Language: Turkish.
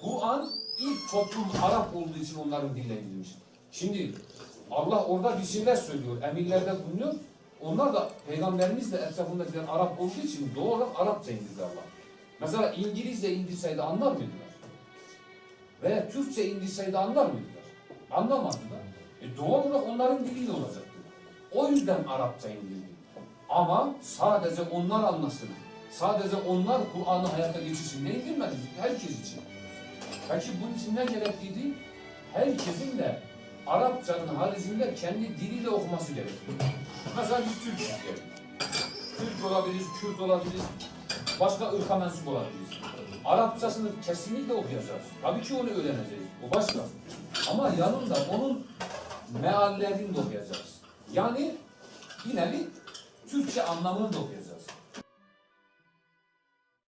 Kur'an ilk toplum Arap olduğu için onların diline indirilmiş. Şimdi Allah orada bir şeyler söylüyor, emirlerde bulunuyor. Onlar da Peygamberimiz de etrafındakiler Arap olduğu için doğal olarak Arapça indirdi Allah. Mesela İngilizce indirseydi anlar mıydılar? Veya Türkçe indirseydi anlar mıydılar? Anlamadılar. E doğal olarak onların diliyle olacaktı. O yüzden Arapça indirdi. Ama sadece onlar anlasın. Sadece onlar Kur'an'ı hayata geçirsin. Ne indirmedi? Herkes için. Peki bunun için ne gerekliydi? Herkesin de Arapçanın haricinde kendi diliyle okuması gerekiyor. Mesela biz Türk'üz diyelim. Türk olabiliriz, Kürt olabiliriz, başka ırka mensup olabiliriz. Arapçasını kesinlikle okuyacağız. Tabii ki onu öğreneceğiz. O başka. Ama yanında onun meallerini de okuyacağız. Yani yine bir Türkçe anlamını da okuyacağız.